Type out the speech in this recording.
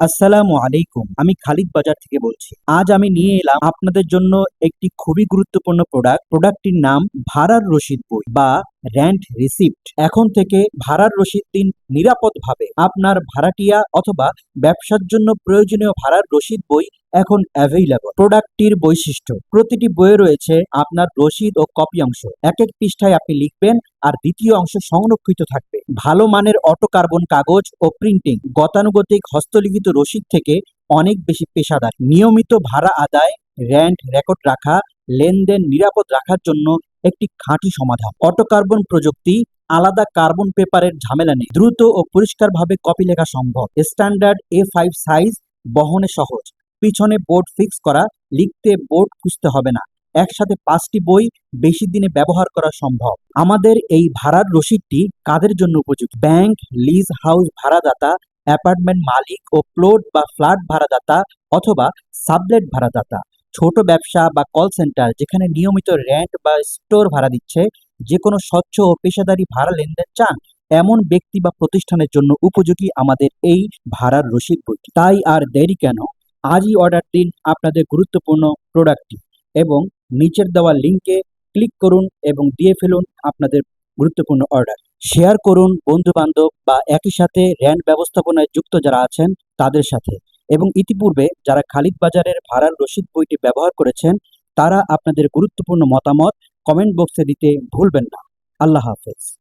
আসসালামু আলাইকুম। আমি খালিদ বাজার থেকে বলছি। আজ আমি নিয়ে এলাম আপনাদের জন্য একটি খুবই গুরুত্বপূর্ণ প্রোডাক্ট প্রোডাক্টটির নাম ভাড়ার রসিদ বই বা র্যান্ট রিসিপ্ট এখন থেকে ভাড়ার রসিদ দিন নিরাপদভাবে। আপনার ভাড়াটিয়া অথবা ব্যবসার জন্য প্রয়োজনীয় ভাড়ার রসিদ বই এখন অ্যাভেইলেবল প্রোডাক্টটির বৈশিষ্ট্য। প্রতিটি বইয়ে রয়েছে আপনার রসিদ ও কপি অংশ। এক এক পৃষ্ঠায় আপনি লিখবেন আর দ্বিতীয় অংশ সংরক্ষিত থাকবে। ভালো মানের অটো কার্বন কাগজ ও প্রিন্টিং গতানুগতিক হস্তলিখিত রসিদ থেকে অনেক বেশি পেশাদার। নিয়মিত ভাড়া আদায় র্যান্ট রেকর্ড রাখা, লেনদেন নিরাপদ রাখার জন্য একটি খাঁটি সমাধান। অটো কার্বন প্রযুক্তি আলাদা কার্বন পেপারের ঝামেলা নেই। দ্রুত ও পরিষ্কারভাবে কপি লেখা সম্ভব। স্ট্যান্ডার্ড এ ফাইভ সাইজ বহনে সহজ। পিছনে বোর্ড ফিক্স করা, লিখতে বোর্ড খুঁজতে হবে না। একসাথে পাঁচটি বই বেশি দিনে ব্যবহার করা সম্ভব। আমাদের এই ভাড়ার রসিদটি কাদের জন্য উপযুক্ত? ব্যাংক, লিজ হাউস ভাড়াদাতা, অ্যাপার্টমেন্ট মালিক ও প্লট বা ফ্ল্যাট ভাড়াদাতা অথবা সাবলেট ভাড়াদাতা। ছোট ব্যবসা বা কল সেন্টার যেখানে নিয়মিত র্যান্ট বা স্টোর ভাড়া দিচ্ছে যে কোনো স্বচ্ছ ও পেশাদারি ভাড়া লেনদেন চান, এমন ব্যক্তি বা প্রতিষ্ঠানের জন্য উপযোগী আমাদের এই ভাড়ার রসিদ বইটি তাই আর দেরি কেন? আজই অর্ডার দিন আপনাদের গুরুত্বপূর্ণ প্রোডাক্টটি এবং নিচের দেওয়া লিঙ্কে ক্লিক করুন এবং দিয়ে ফেলুন আপনাদের গুরুত্বপূর্ণ অর্ডার শেয়ার করুন বন্ধু বান্ধব বা একই সাথে র্যান্ট ব্যবস্থাপনায় যুক্ত যারা আছেন তাদের সাথে। এবং ইতিপূর্বে যারা খালিদ বাজারের ভাড়ার রসিদ বইটি ব্যবহার করেছেন, তারা আপনাদের গুরুত্বপূর্ণ মতামত কমেন্ট বক্সে দিতে ভুলবেন না। আল্লাহ হাফেজ।